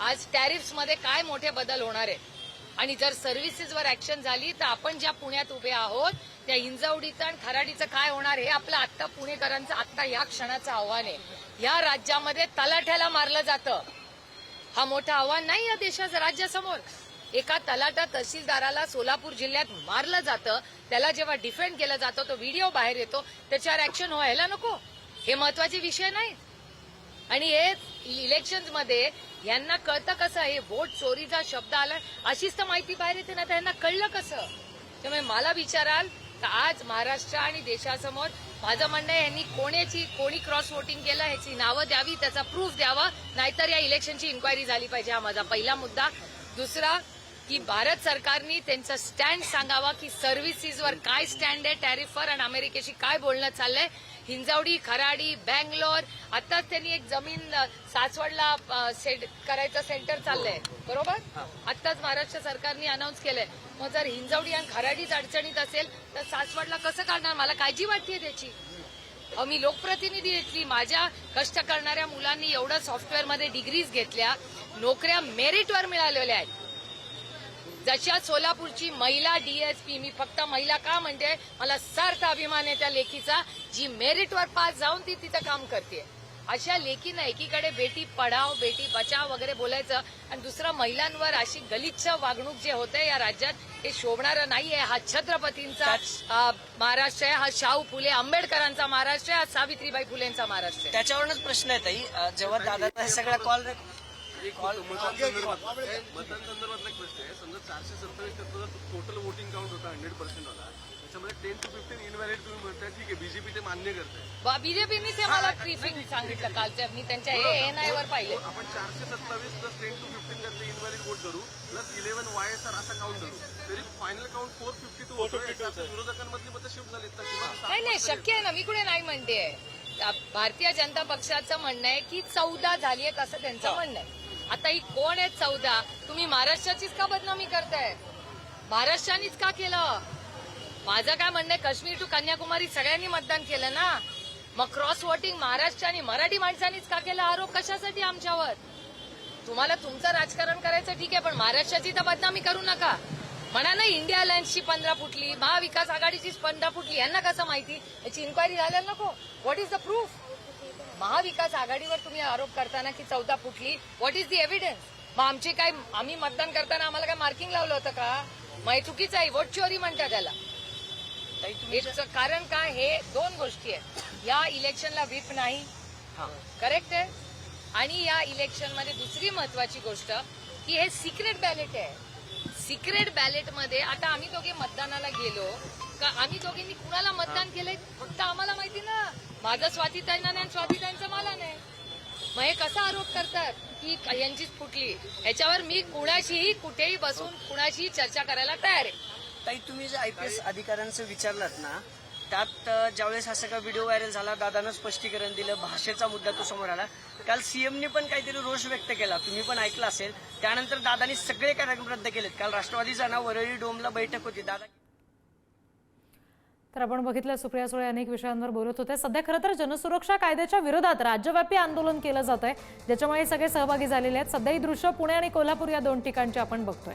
आज टॅरिफ्समध्ये काय मोठे बदल होणार आहेत? आणि जर सर्व्हिसेसवर ऍक्शन झाली तर आपण ज्या पुण्यात उभे आहोत त्या हिंजवडीचं आणि खराडीचं काय होणार हे आपलं आत्ता पुणेकरांचं आत्ता या क्षणाचं आव्हान आहे. या राज्यामध्ये तलाठ्याला मारलं जातं. हा मोठं आव्हान नाही या देशाच्या राज्यासमोर. एका तलाटा तहसीलदाराला सोलापूर जिल्ह्यात मारलं जातं. त्याला जेव्हा डिफेंड केलं जातं तो व्हिडिओ बाहेर येतो. त्याच्यावर ऍक्शन व्हायला नको. हे महत्त्वाचे विषय नाही आणि हे इलेक्शनमध्ये यांना कळतं कसं हे वोट चोरीचा शब्द आला? अशीच तर माहिती बाहेर येते ना त्यांना कळलं कसं? त्यामुळे मला विचाराल तर आज महाराष्ट्र आणि देशासमोर माझं म्हणणं आहे यांनी कोणाची कोणी क्रॉस वोटिंग केलं ह्याची नावं द्यावी त्याचा प्रूफ द्यावा नाहीतर या इलेक्शनची इन्क्वायरी झाली पाहिजे. हा माझा पहिला मुद्दा. दुसरा की भारत सरकारनी त्यांचा स्टँड सांगावा की सर्व्हिसेसवर काय स्टँड आहे टॅरिफवर आणि अमेरिकेशी काय बोलणं चाललंय? हिंजवडी खराडी बँगलोर. आताच त्यांनी एक जमीन सासवडला करायचं सेंटर चाललंय. बरोबर? आताच महाराष्ट्र सरकारने अनाऊन्स केलंय. मग जर हिंजवडी आणि खराडीच अडचणीत असेल तर सासवडला कसं काढणार मला काळजी वाटते त्याची. मी लोकप्रतिनिधी घेतली माझ्या कष्ट करणाऱ्या मुलांनी एवढं सॉफ्टवेअरमध्ये डिग्रीज घेतल्या. नोकऱ्या मेरिटवर मिळालेल्या आहेत. जशा सोलापूरची महिला डीएसपी मी फक्त महिला का म्हणते? मला सार्थ अभिमान आहे त्या लेखीचा. जी मेरिटवर पास जाऊन ती तिचं काम करते. अशा लेखीनं एकीकडे बेटी पढाव बेटी बचाव वगैरे बोलायचं आणि दुसरं महिलांवर अशी गलिच्छ वागणूक जे होते या राज्यात हे शोभणारं नाहीये. हा छत्रपतींचा महाराष्ट्र आहे. हा शाहू फुले आंबेडकरांचा महाराष्ट्र आहे. हा सावित्रीबाई फुलेंचा महाराष्ट्र आहे. त्याच्यावरूनच प्रश्न आहे ताई. जेव्हा दादा हे सगळा कॉल एक मतांसंदर्भातला मतांसंदर्भातला एक प्रश्न आहे. समजा चारशे सत्तावीस टक्के टोटल वोटिंग काउंट होता हंड्रेड पर्सेंट होता. त्याच्यामध्ये टेन टू फिफ्टीन इनव्हॅलिड तुम्ही म्हणताय ठीक आहे. बीजेपी ते मान्य करताय. बीजेपीने ते मला ब्रीफिंग सांगितलं कालच्या. मी त्यांच्या एएनआय वर पाहिलं. आपण चारशे सत्तावीस प्लस टेन टू फिफ्टीन त्यातले इनव्हॅलिड वोट धरू plus eleven Y S R असा काउंट धरू. तरी final count four fifty two होतो विरोधकांमधली मतं शिफ्ट सात नाही नाही शक्य आहे ना. मी कुठे नाही म्हणते. भारतीय जनता पक्षाचं म्हणणं आहे की चौदा झाली आहेत असं त्यांचं म्हणणं आहे. आता ही कोण आहेत चौदा? तुम्ही महाराष्ट्राचीच का बदनामी करताय? महाराष्ट्रानेच का केलं? माझं काय म्हणणं आहे काश्मीर टू कन्याकुमारी सगळ्यांनी मतदान केलं ना? मग क्रॉस वोटिंग महाराष्ट्र आणि मराठी माणसांनीच का केला आरोप? कशासाठी आमच्यावर? तुम्हाला तुमचं राजकारण करायचं ठीक आहे पण महाराष्ट्राची तर बदनामी करू नका. म्हणा ना इंडिया अलायन्सची पंधरा फुटली महाविकास आघाडीचीच पंधरा फुटली यांना कसं माहिती? याची इन्क्वायरी झाल्याला नको. व्हॉट इज द प्रूफ महाविकास आघाडीवर तुम्ही आरोप करताना की चौदा फुटली. व्हॉट इज द एव्हिडन्स मग आमची काय आम्ही मतदान करताना आम्हाला काय मार्किंग लावलं होतं का? मग हे चुकीचं आहे. वोट चोरी म्हणतात त्याला. कारण काय हे दोन गोष्टी आहेत. या इलेक्शनला व्हीप नाही. हा. करेक्ट आहे? आणि या इलेक्शनमध्ये दुसरी महत्वाची गोष्ट की हे सिक्रेट बॅलेट आहे. सिक्रेट बॅलेटमध्ये आता आम्ही दोघे मतदानाला गेलो. का आम्ही दोघींनी कुणाला मतदान केलंय फक्त आम्हाला माहिती ना. माझं स्वातीताईंना नाही आणि स्वातीताईंचं मला नाही. मग हे कसा आरोप करतात? की यांचीच फुटली. ह्याच्यावर मी कुणाशीही कुठेही बसून कुणाशीही चर्चा करायला तयार आहे. ताई तुम्ही जे आयपीएस अधिकाऱ्यांचं विचारलात ना त्यात ज्यावेळेस हा सगळा व्हिडिओ व्हायरल झाला दादानं स्पष्टीकरण दिलं भाषेचा मुद्दा तो समोर आला. काल सीएमनी पण काहीतरी रोष व्यक्त केला. तुम्ही पण ऐकलं असेल. त्यानंतर दादानी सगळे कार्यक्रम रद्द केलेत. काल राष्ट्रवादीचा ना वरळी डोमला बैठक होती. दादा तर आपण बघितलं सुप्रिया सुळे अनेक विषयांवर बोलत होते. सध्या खरं तर जनसुरक्षा कायद्याच्या विरोधात राज्यव्यापी आंदोलन केलं जात आहे ज्याच्यामुळे सगळे सहभागी झालेले आहेत. सध्या ही दृश्य पुणे आणि कोल्हापूर या दोन ठिकाणची आपण बघतोय.